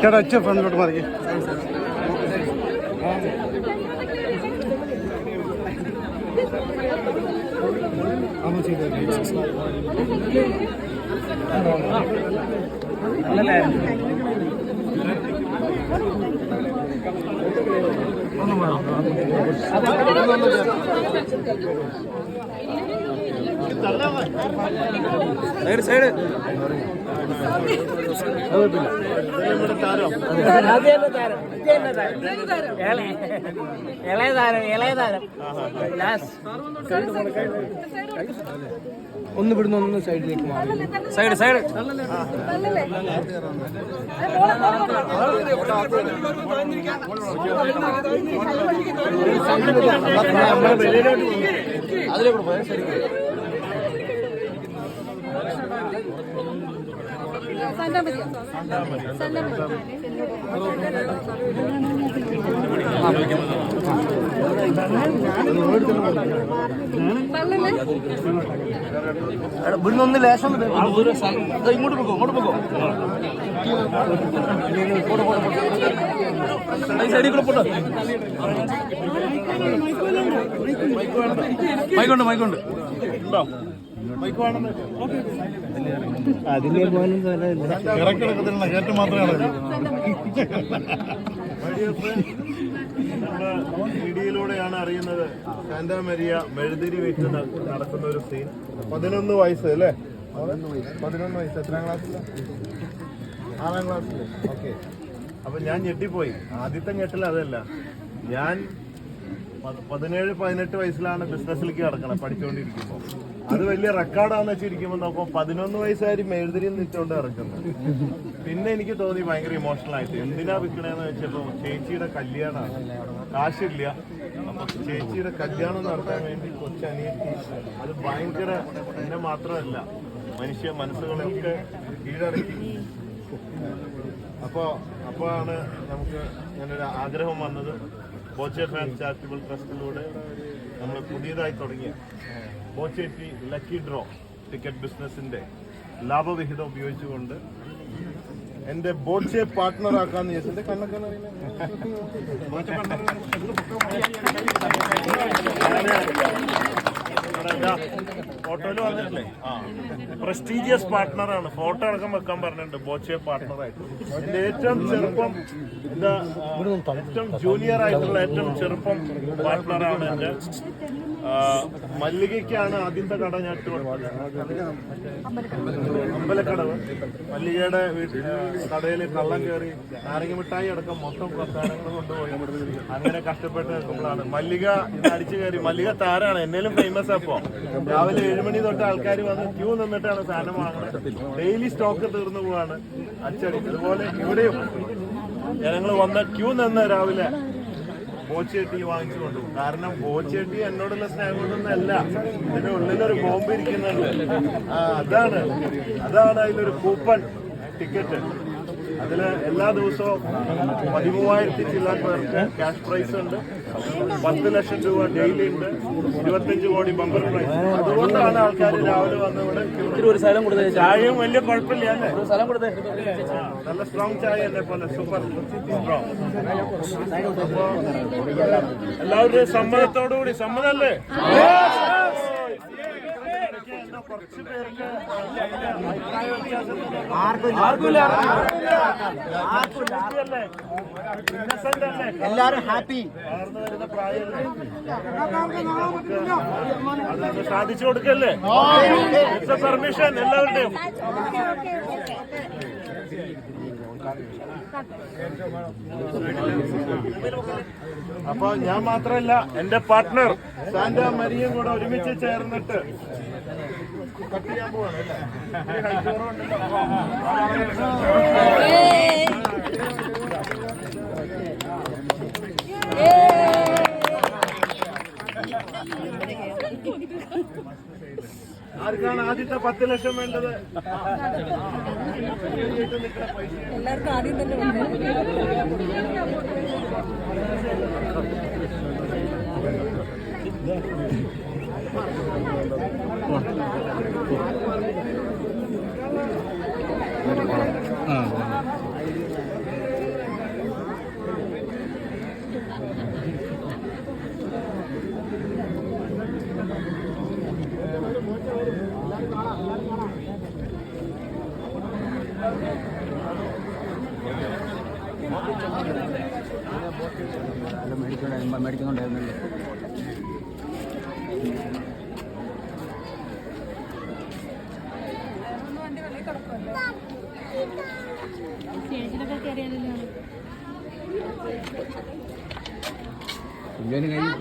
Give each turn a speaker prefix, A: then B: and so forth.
A: ചേട്ടാ അച്ഛൻ ഫ്രണ്ടിലോട്ട് മറിയേ
B: സൈഡ് സൈഡ്.
C: ഇളയ താരം ഇളയ താരം.
B: ഒന്ന് ഇവിടുന്ന് ഒന്ന് സൈഡിലേക്ക് മാറി. Side side. അതിലേക്ക് ഇവിടുന്ന് ഒന്ന് ലേശം ഇങ്ങോട്ട് പോകോ ഇങ്ങോട്ട് പോകോ സൈഡിൽ കൂടെ പോട്ടോ മൈക്കുണ്ട് മൈക്കുണ്ട്
A: അതിലേ പോലും
D: ഇറക്കിടക്കത്തിലുള്ള കയറ്റം മാത്രമേ മീഡിയയിലൂടെയാണ് അറിയുന്നത് സാന്റാ മരിയ മെഴുതിരി ന- നടക്കുന്ന ഒരു സീൻ പതിനൊന്ന് വയസ്സ് അല്ലേ പതിനൊന്ന് വയസ്സ് എത്രാം ക്ലാസ്സില ആറാം ക്ലാസ്സിൽ ഓക്കെ അപ്പൊ ഞാൻ ഞെട്ടിപ്പോയി ആദ്യത്തെ ഞെട്ടൽ അതല്ല ഞാൻ പതിനേഴ് പതിനെട്ട് വയസ്സിലാണ് ബിസിനസ്സിലേക്ക് കിടക്കണം പഠിച്ചുകൊണ്ടിരിക്കുമ്പോൾ അത് വലിയ റെക്കോർഡാന്ന് വെച്ചിരിക്കുമ്പോൾ നോക്കുമ്പോൾ പതിനൊന്ന് വയസ്സുകാരി മെഴുതിരിയും നിൽച്ചുകൊണ്ട് ഇറക്കുന്നത് പിന്നെ എനിക്ക് തോന്നി ഭയങ്കര ഇമോഷണൽ ആയിട്ട്. എന്തിനാ വിൽക്കണേന്ന് വെച്ചപ്പോ ചേച്ചിയുടെ കല്യാണമാണ് കാശില്ല. ചേച്ചിയുടെ കല്യാണം നടത്താൻ വേണ്ടി കൊച്ചനിയത്തി അത് ഭയങ്കര എന്നെ മാത്രമല്ല മനുഷ്യ മനസ്സുകളൊക്കെ കീഴടക്കി. അപ്പോ അപ്പോഴാണ് നമുക്ക് ഞാനൊരു ആഗ്രഹം വന്നത്. ബോച്ചെ ഫാൻ ചാരിറ്റബിൾ ട്രസ്റ്റിലൂടെ പുതിയതായി തുടങ്ങിയ ബോച്ചേറ്റി ലക്കി ഡ്രോ ടിക്കറ്റ് ബിസിനസിന്റെ ലാഭവിഹിതം ഉപയോഗിച്ചുകൊണ്ട് എന്റെ ബോച്ചെ പാർട്ട്ണർ ആക്കാന്ന് ചോദിച്ചു എന്റെ കണ്ണൊക്കെ ഫോട്ടോയിൽ വന്നിട്ടില്ലേ? പ്രസ്റ്റീജിയസ് പാർട്ട്ണറാണ് ഫോട്ടോ അടക്കം വെക്കാൻ പറഞ്ഞിട്ടുണ്ട്. ബോച്ചെ പാർട്ട്ണറായിട്ട് എന്റെ ഏറ്റവും ചെറുപ്പം എന്താ ഏറ്റവും ജൂനിയർ ആയിട്ടുള്ള ഏറ്റവും ചെറുപ്പം പാർട്ട്ണറാണ് എന്റെ മല്ലികയ്ക്കാണ് ആദ്യത്തെ കട ഞാൻ. അമ്പലക്കടവ്. മല്ലികയുടെ കടയിൽ കള്ളം കയറി നാരങ്ങ മിഠായി അടക്കം മൊത്തം പ്രസ്ഥാനങ്ങൾ കൊണ്ടുപോയി. അങ്ങനെ കഷ്ടപ്പെട്ട് നിൽക്കുമ്പോഴാണ്. മല്ലിക അടിച്ചു കയറി. മല്ലിക താരാണ് എന്നേലും ഫേമസ് അപ്പോ രാവിലെ ഏഴുമണി തൊട്ട് ആൾക്കാർ വന്ന് ക്യൂ നിന്നിട്ടാണ് സാധനം വാങ്ങുന്നത്. ഡെയിലി സ്റ്റോക്ക് തീർന്നു പോവാണ് അച്ചടി. അതുപോലെ ഇവിടെയും ജനങ്ങൾ വന്ന ക്യൂ നിന്ന് രാവിലെ ബോച്ചേട്ടി വാങ്ങിച്ചു കൊണ്ടുപോകും കാരണം ബോച്ചേട്ടി എന്നോടുള്ള സ്നേഹം കൊണ്ടൊന്നല്ല. ഇതിന്റെ ഉള്ളിലൊരു ബോംബ് ഇരിക്കുന്നുണ്ട്. അതാണ്. അതാണ് അതിലൊരു കൂപ്പൺ ടിക്കറ്റ്. അതിൽ എല്ലാ ദിവസവും പതിമൂവായിരത്തി ചില്ലാൻ പേർക്ക് ക്യാഷ് പ്രൈസ് ഉണ്ട്. പത്ത് ലക്ഷം രൂപ ഡെയിലി ഉണ്ട്. ഇരുപത്തഞ്ച് കോടി ബമ്പർ പ്രൈസ് അതുകൊണ്ടാണ് ആൾക്കാർ രാവിലെ വന്ന് ഇവിടെ queue
B: ഇത്തിരി ഒരു സ്ഥലം കൊടുത്തത്
D: ചായയും വലിയ കുഴപ്പമില്ല അല്ലേ? നല്ല സ്ട്രോങ് ചായ എന്നെ പോലെ സൂപ്പർ സ്ട്രോങ് അപ്പോ എല്ലാവരുടെയും സമ്മതത്തോടുകൂടി അല്ലേ
A: എല്ലാരും ഹാപ്പി.
D: സാധിച്ചു കൊടുക്കല്ലേ? പെർമിഷൻ എല്ലാവരുടെയും. അപ്പൊ ഞാൻ മാത്രമല്ല എന്റെ പാർട്ട്ണർ സാന്റ മരിയും കൂടെ ഒരുമിച്ച് ചേർന്നിട്ട് ആർക്കാണ് ആദ്യത്തെ പത്ത് ലക്ഷം വേണ്ടത്?
E: എല്ലാവർക്കും ആദ്യം തന്നെ ഉണ്ട്
B: മേടിക്കുന്നുണ്ടായിരുന്നല്ലോ
E: സ്റ്റേജിലൊക്കെ കയറിയാലല്ലോ